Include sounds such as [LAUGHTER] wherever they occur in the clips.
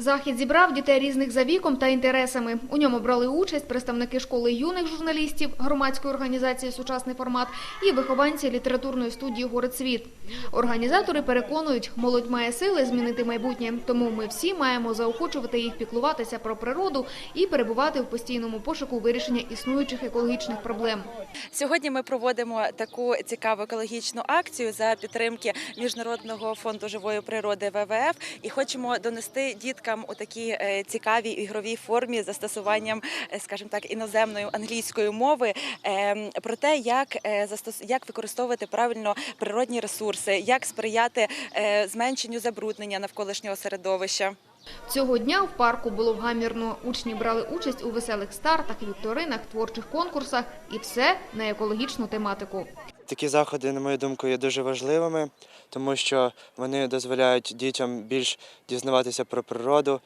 Захід зібрав дітей різних за віком та інтересами. У ньому брали участь представники школи юних журналістів, громадської організації Сучасний формат і вихованці літературної студії Горецвіт. Організатори переконують, молодь має сили змінити майбутнє, тому ми всі маємо заохочувати їх піклуватися про природу і перебувати в постійному пошуку вирішення існуючих екологічних проблем. Сьогодні ми проводимо таку цікаву екологічну акцію за підтримки Міжнародного фонду живої природи ВВФ і хочемо донести діткам у такій е, цікавій ігровій формі застосуванням, е, скажімо так, іноземної англійської мови е, про те, як е, як використовувати правильно природні ресурси, як сприяти зменшенню забруднення навколишнього середовища. Цього дня в парку було гамірно. Учні брали участь у веселих стартах, вікторинах, творчих конкурсах і все на екологічну тематику. Такі заходи, на мою думку, є дуже важливими, тому що вони дозволяють дітям більш дізнаватися про природу,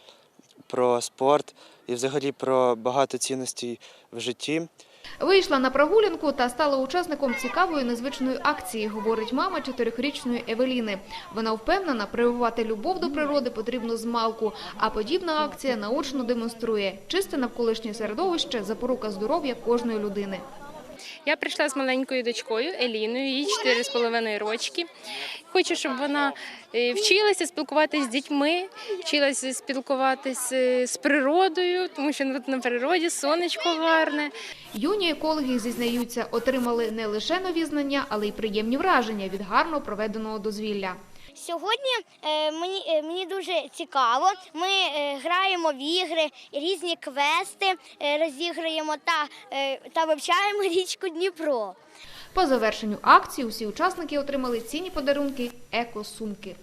про спорт і взагалі про багато цінностей в житті. Вийшла на прогулянку та стала учасником цікавої незвичної акції, говорить мама чотирьохрічної Евеліни. Вона впевнена, прививати любов до природи потрібно з малку, а подібна акція наочно демонструє чисте навколишнє середовище – запорука здоров'я кожної людини. Я прийшла з маленькою дочкою Еліною, їй 4,5 рочки. Хочу, щоб вона е, вчилася спілкуватися з дітьми, вчилася спілкуватися з природою, тому що тут на природі сонечко гарне. Юні екологи зізнаються, отримали не лише нові знання, але й приємні враження від гарно проведеного дозвілля. Сьогодні е, мені, е, мені дуже цікаво. Ми е, граємо в ігри, різні квести розіграємо та, та вивчаємо [LAUGHS] річку Дніпро. По завершенню акції усі учасники отримали цінні подарунки – еко-сумки.